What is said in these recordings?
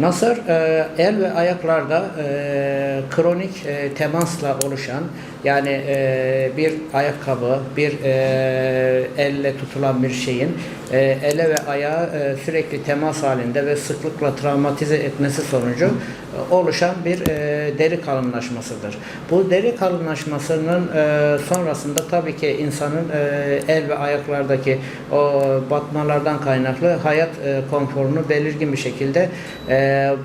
Nasır e, el ve ayaklarda e, kronik e, temasla oluşan yani bir ayakkabı, bir elle tutulan bir şeyin ele ve ayağa sürekli temas halinde ve sıklıkla travmatize etmesi sonucu oluşan bir deri kalınlaşmasıdır. Bu deri kalınlaşmasının sonrasında tabii ki insanın el ve ayaklardaki o batmalardan kaynaklı hayat konforunu belirgin bir şekilde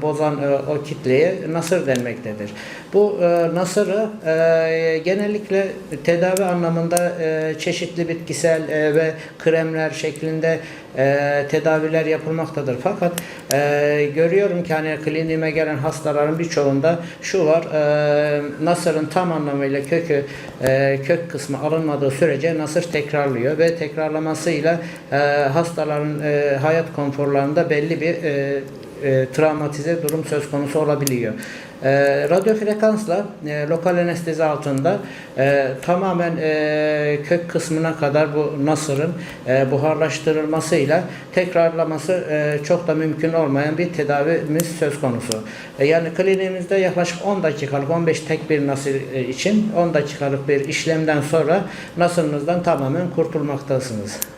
bozan e, o kitleye nasır denmektedir. Bu e, nasırı e, genellikle tedavi anlamında e, çeşitli bitkisel e, ve kremler şeklinde e, tedaviler yapılmaktadır. Fakat e, görüyorum ki hani kliniğime gelen hastaların birçoğunda şu var, e, nasırın tam anlamıyla kökü, e, kök kısmı alınmadığı sürece nasır tekrarlıyor ve tekrarlamasıyla e, hastaların e, hayat konforlarında belli bir e, e, travmatize durum söz konusu olabiliyor. E, radyo frekansla e, lokal anestezi altında e, tamamen e, kök kısmına kadar bu nasırın e, buharlaştırılmasıyla tekrarlaması e, çok da mümkün olmayan bir tedavimiz söz konusu. E, yani kliniğimizde yaklaşık 10 dakikalık 15 tek bir nasır e, için 10 dakikalık bir işlemden sonra nasırınızdan tamamen kurtulmaktasınız.